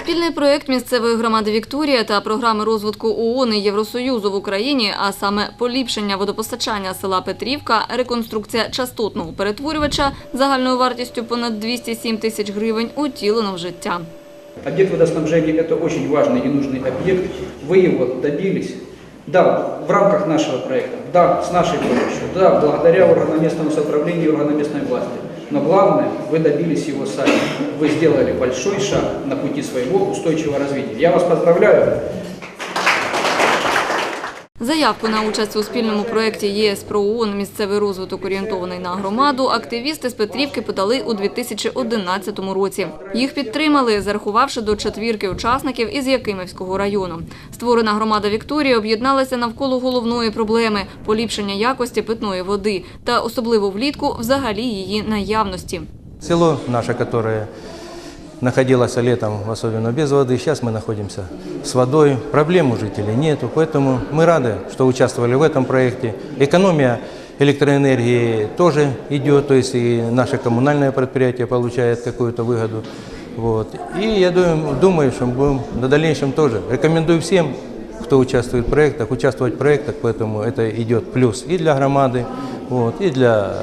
Спільний проєкт місцевої громади Вікторія та програми розвитку ООН і Євросоюзу в Україні, а саме поліпшення водопостачання села Петрівка, реконструкція частотного перетворювача загальною вартістю понад 207 тисяч гривень утілено в життя. Объект водоснабжения – это очень важный и нужный объект. Вы его добились. Да, в рамках нашего проекта, да, с нашей помощью, да, благодаря органоместному самоуправлению и органоместной власти. Но главное, вы добились его сами. Вы сделали большой шаг на пути своего устойчивого развития. Я вас поздравляю. Заявку на участь у спільному проєкті ЄС про ООН «Місцевий розвиток орієнтований на громаду» активісти з Петрівки подали у 2011 році. Їх підтримали, зарахувавши до четвірки учасників із Якимівського району. Створена громада Вікторії об'єдналася навколо головної проблеми – поліпшення якості питної води та особливо влітку взагалі її наявності. Село наше, которое находилось летом, особенно без воды, сейчас мы находимся с водой. Проблем у жителей нету, поэтому мы рады, что участвовали в этом проекте. Экономия электроэнергии тоже идет, то есть и наше коммунальное предприятие получает какую-то выгоду. Вот. И я думаю, думаю, что будем на дальнейшем тоже. Рекомендую всем, кто участвует в проектах, участвовать в проектах, поэтому это идет плюс и для громады, вот, и для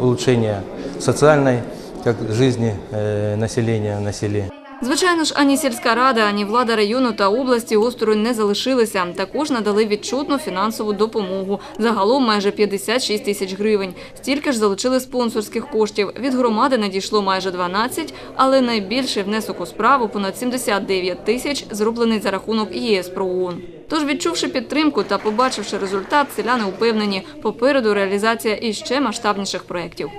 улучшения социальной как жизни э, населения на селе. Звичайно ж, ані сільська рада, ані влада району та області осторонь не залишилися. Також надали відчутну фінансову допомогу. Загалом майже 56 тисяч гривень. Стільки ж залучили спонсорських коштів. Від громади надійшло майже 12, але найбільший внесок у справу – понад 79 тисяч, зроблений за рахунок ЄС про ООН. Тож, відчувши підтримку та побачивши результат, селяни упевнені – попереду реалізація іще масштабніших проєктів.